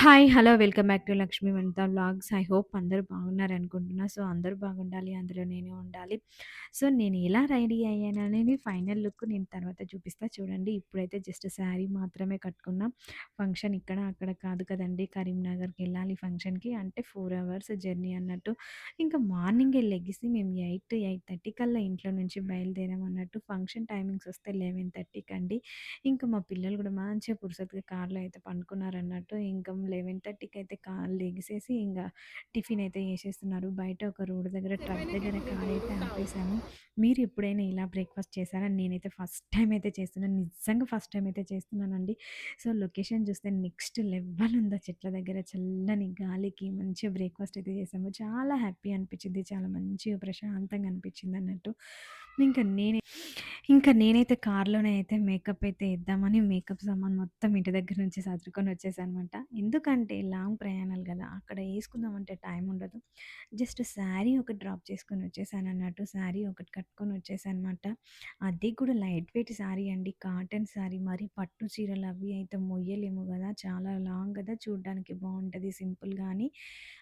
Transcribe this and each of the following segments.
Hi! Hello! Welcome back to Lakshmi Vanitha vlogs. I hope అందరూ బాగున్నారనుకుంటున్నా. So, అందరూ బాగుండాలి. అందులో నేను ఉండాలి. సో, నేను ఎలా రెడీ అయ్యాననేది ఫైనల్ లుక్ నేను తర్వాత చూపిస్తా చూడండి. ఇప్పుడైతే జస్ట్ శారీ మాత్రమే కట్టుకున్నా. ఫంక్షన్ ఇక్కడ, అక్కడ కాదు కదండి కరీంనగర్కి వెళ్ళాలి ఫంక్షన్‌కి. అంటే ఫోర్ అవర్స్ జర్నీ అన్నట్టు. ఇంకా మార్నింగే లెగిసి మేము 8, 8:30 కల్లా ఇంట్లో నుంచి బయలుదేరాం అన్నట్టు. ఫంక్షన్ టైమింగ్స్ వస్తే 11:30కి అండి. ఇంకా మా పిల్లలు కూడా మంచిగా పురుసత్తుగా కార్‌లో అయితే పండుకున్నారన్నట్టు. ఇంకా 11:30కి అయితే కా లెగిసేసి ఇంగ టిఫిన్ అయితే చేసేస్తున్నారు. బయట ఒక రోడ్ దగ్గర ట్రక్ దగ్గర కార్ అయితే ఆపేసాము. మీరు ఎప్పుడైనా ఇలా బ్రేక్‌ఫాస్ట్ చేశారా? నేనైతే ఫస్ట్ టైమ్ అయితే చేస్తున్నాను. నిజంగా ఫస్ట్ టైమ్ అయితే చేస్తున్నానండి. సో, లొకేషన్ చూస్తే నెక్స్ట్ లెవెల్ ఉంది. చెట్ల దగ్గర చల్లని గాలికి మంచిగా బ్రేక్‌ఫాస్ట్ అయితే చేసాము. చాలా హ్యాపీ అనిపించింది. చాలా మంచిగా ప్రశాంతంగా అనిపించింది అన్నట్టు. ఇంకా నేనే ఇంకా నేనైతే కార్‌లోనే అయితే మేకప్ అయితే ఏద్దామని మేకప్ సామాన్ మొత్తం ఇంటి దగ్గర నుంచి సర్దుకొని వచ్చేసానమాట. ఎందుకంటే లాంగ్ ప్రయాణాలు గదా! అక్కడ ఏసుకుందామంటే టైం ఉండదు. జస్ట్ శారీ ఒకటి డ్రాప్ చేసుకొని వచ్చేసానన్నట్టు. శారీ ఒకటి కట్టుకొని వచ్చేసానమాట. అది కూడా లైట్ వెయిట్ శారీ అండి. కాటన్ శారీ మరి పట్టు చీరలు అవి అయితే మొయ్యలేము గదా! చాలా లాంగ్ గదా! చూడ్డానికి బావుంటది సింపుల్‌గా అని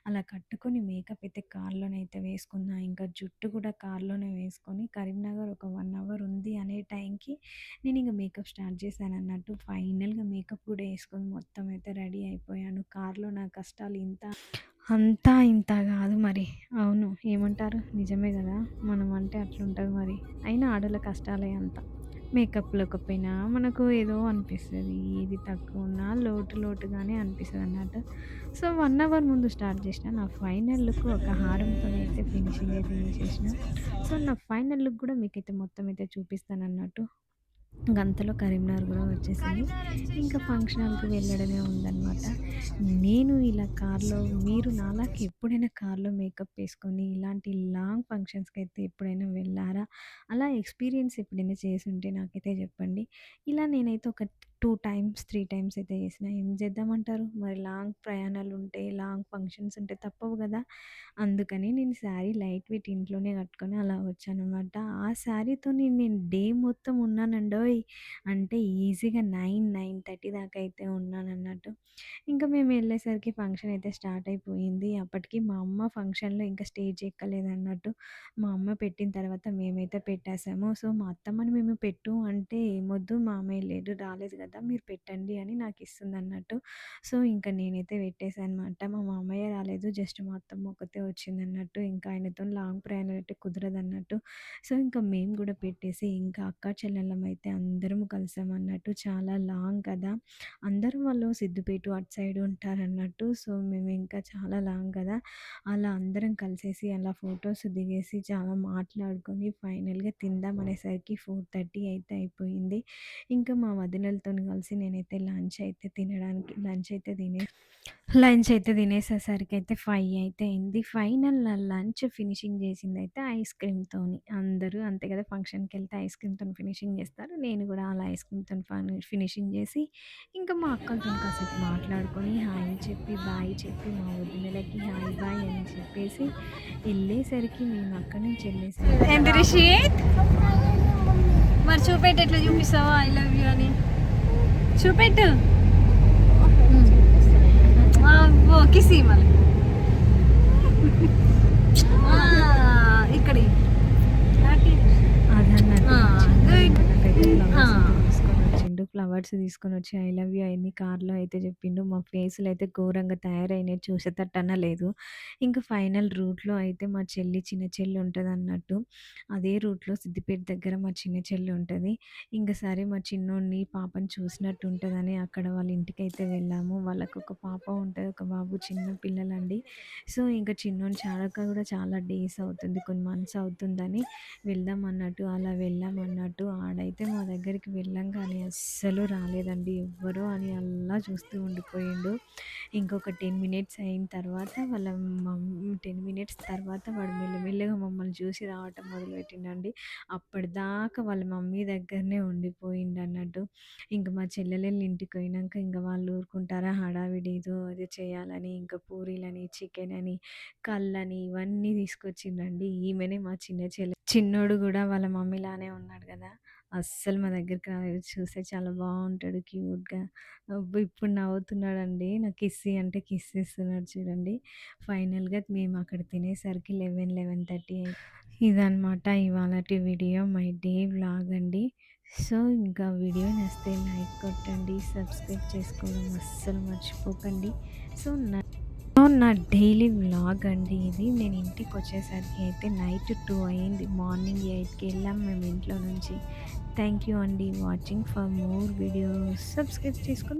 అలా కట్టుకొని మేకప్ అయితే కార్‌లోనైతే వేసుకున్నా. ఇంకా జుట్టు కూడా కార్‌లోనే వేసుకొని కరీంనగర్ ఒక 1 అవర్ ఉంది అనే టైంకి నేను ఇంక మేకప్ స్టార్ట్ చేశాను అన్నట్టు ఫైనల్‌గా మేకప్ కూడా వేసుకొని మొత్తం అయితే రెడీ అయిపోయాను. కార్‌లో నా కష్టాలు ఇంత అంతా ఇంత కాదు మరి. అవును. ఏమంటారు? నిజమే కదా మనం అంటే అట్లుంటుంది మరి. అయినా ఆడల కష్టాలే అంతా. మేకప్ లేకపోయినా మనకు ఏదో అనిపిస్తుంది ఏది తక్కువున్నా లోటు లోటుగానే అనిపిస్తుంది అన్నట్టు సో, వన్ అవర్ ముందు స్టార్ట్ చేసిన. నా ఫైనల్ లుక్ ఒక హారంతోనైతే ఫినిషింగ్ అయితే చేసిన సో, నా ఫైనల్ లుక్ కూడా మీకైతే మొత్తం అయితే చూపిస్తానన్నట్టు. అన్నట్టు అంతలో కరీంనగర్ గూడా వచ్చేసింది. ఇంకా ఫంక్షన్ హాల్‌కి వెళ్ళడమే ఉందన్నమాట. నేను ఇలా కార్‌లో మీరు నాలాగా ఎప్పుడైనా కార్‌లో మేకప్ ఏసుకొని ఇలాంటి లాంగ్ ఫంక్షన్స్‌కైతే ఎప్పుడైనా వెళ్ళారా? అలా ఎక్స్‌పీరియన్స్ ఎప్పుడైనా చేసుంటే నాకైతే చెప్పండి. ఇలా నేనైతే ఒక టూ టైమ్స్, త్రీ టైమ్స్ అయితే చేసిన. ఏం చేద్దామంటారు? మరి లాంగ్ ప్రయాణాలు ఉంటే లాంగ్ ఫంక్షన్స్ ఉంటే తప్పవు కదా అందుకని నేను శారీ లైట్ వెయిట్ ఇంట్లోనే కట్టుకొని అలా వచ్చాను అనమాట ఆ శారీతో నేను నేను డే మొత్తం ఉన్నానండోయ్! అంటే ఈజీగా 9, 9:30 దాకా అయితే ఉన్నాను అన్నట్టు ఇంకా మేము వెళ్ళేసరికి ఫంక్షన్ అయితే స్టార్ట్ అయిపోయింది. అప్పటికి మా అమ్మ ఫంక్షన్‌లో ఇంకా స్టేజ్ ఎక్కలేదన్నట్టు. మా అమ్మ పెట్టిన తర్వాత మేమైతే పెట్టేసాము. సో, మా అత్తమ్మని మేము పెట్టు అంటే ఏమొద్దు మామయ్య లేడు రాలేదు కదా! మీరు పెట్టండి అని నాకు ఇస్తుంది అన్నట్టు సో, ఇంకా నేనైతే పెట్టేసానమాట. మా మామయ్య రాలేదు. జస్ట్ మా అత్తమ్మ వచ్చింది అన్నట్టు ఇంకా ఆయనతో లాంగ్ ప్రయాణం అంటే కుదరదన్నట్టు. సో, ఇంకా మేము కూడా పెట్టేసి ఇంకా అక్కా చెల్లెళ్ళం అయితే అందరం కలిసామన్నట్టు. చాలా లాంగ్ కదా! అందరూ వాళ్ళు సిద్దిపేట అటు సైడ్ ఉంటారన్నట్టు. సో, మేము ఇంకా చాలా లాంగ్ కదా! అలా అందరం కలిసేసి అలా ఫొటోస్ దిగేసి చాలా మాట్లాడుకొని ఫైనల్‌గా తిందాం అనేసరికి 4:30 అయితే అయిపోయింది. ఇంకా మా వదినలతో వదినలతోని కలిసి నేనైతే లంచ్ అయితే తినడానికి లంచ్ అయితే తినే లంచ్ అయితే తినేసేసరికి అయితే 5 అయితే అయింది. ఫైనల్ నా లంచ్ ఫినిషింగ్ చేసిందయితే ఐస్ క్రీమ్‌తోని. అందరూ అంతే కదా! ఫంక్షన్‌కెళ్తే ఐస్ క్రీమ్‌తోని ఫినిషింగ్ చేస్తారు. నేను కూడా అలా ఐస్ క్రీమ్‌తోని ఫని ఫినిషింగ్ చేసి ఇంకా మా అక్కలతోని కాసేపు మాట్లాడుకొని హాయ్ చెప్పి, బాయ్ చెప్పి మా వదినలకి హాయ్, బాయ్ అని చెప్పేసి ఎళ్ళేసరికి మేము అక్కడి నుంచి రిషిత్ మరి చూపెట్టు ఎట్లా చూపిస్తావా ఐ లవ్ యూ అని చూపెట్టు. కిసి మళ్ళీ ఆ, ఇక్కడి అదన్నట్టు ఆ, వచ్చిందనమాట. good. నాకైతే ఆ. ఫ్లవర్స్ అయితే తీసుకొని వచ్చిండు. ఫ్లవర్స్ తీసుకొని వచ్చి ఐ లవ్ యూ అయింది కార్‌లో అయితే చెప్పిండు. మా ఫేసులు అయితే ఘోరంగా తయారైనాయి. చూసేటట్టన్నా లేదు. ఇంకా ఫైనల్ రూట్‌లో అయితే మా చెల్లి చిన్న చెల్లి అన్నట్టు అదే రూట్‌లో సిద్దిపేట దగ్గర మా చిన్న చెల్లి ఉంటుంది ఇంకా సరే మా చిన్నోడిని, పాపని చూసినట్టు ఉంటుందని అక్కడ వాళ్ళ ఇంటికి అయితే వెళ్ళాము. వాళ్ళకు ఒక పాప ఉంటుంది ఒక బాబు చిన్న పిల్లలండి. సో, ఇంకా చిన్నోడిని చాడక కూడా చాలా డేస్ అవుతుంది. కొన్ని మంత్స్ అవుతుందని వెళ్దాం అన్నట్టు అలా వెళ్ళామన్నట్టు. ఆడైతే మా దగ్గరికి వెళ్ళంగానే అస్సలు రాలేదండి ఎవ్వరు అని అలా చూస్తూ ఉండిపోయిండు. ఇంకొక 10 మినిట్స్ అయిన తర్వాత వాళ్ళ మమ్మీ టెన్ మినిట్స్ తర్వాత వాడు మెల్లమెల్లగా మమ్మల్ని చూసి రావటం మొదలుపెట్టిండండి. అప్పటిదాకా వాళ్ళ మమ్మీ దగ్గరనే ఉండిపోయిండు అన్నట్టు ఇంకా మా చెల్లెళ్ళు ఇంటికి పోయినాక ఇంకా వాళ్ళు ఊరుకుంటారా? హడావిడి ఏదో అది చేయాలని ఇంకా పూరీలని, చికెన్ అని కళ్ళని ఇవన్నీ తీసుకొచ్చిండండి. ఈమెనే మా చిన్న చెల్లె. చిన్నోడు కూడా వాళ్ళ మమ్మీలానే ఉన్నాడు కదా అస్సలు మా దగ్గరికి రాలేదు. చూస్తే చాలా బాగుంటాడు క్యూట్‌గా. అబ్బో! ఇప్పుడు నవ్వుతున్నాడండి. నాకు కిస్సీ అంటే కిస్ ఇస్తున్నాడు చూడండి. ఫైనల్‌గా మేము అక్కడ తినేసరికి 11, 11:30 అయి ఇదనమాట ఇవాళటి వీడియో మై డే వ్లాగ్ అండి. సో, ఇంకా వీడియో నచ్చితే లైక్ కొట్టండి. సబ్స్క్రైబ్ చేసుకోవడం అస్సలు మర్చిపోకండి. సో, నా నా డైలీ వ్లాగ్ అండి ఇది. నేను ఇంటికి వచ్చేసరికి అయితే నైట్ టూ అయింది. మార్నింగ్ ఎయిట్కి వెళ్ళాం మేము ఇంట్లో నుంచి. థ్యాంక్ యూ అండి watching for more videos. Subscribe చేసుకుని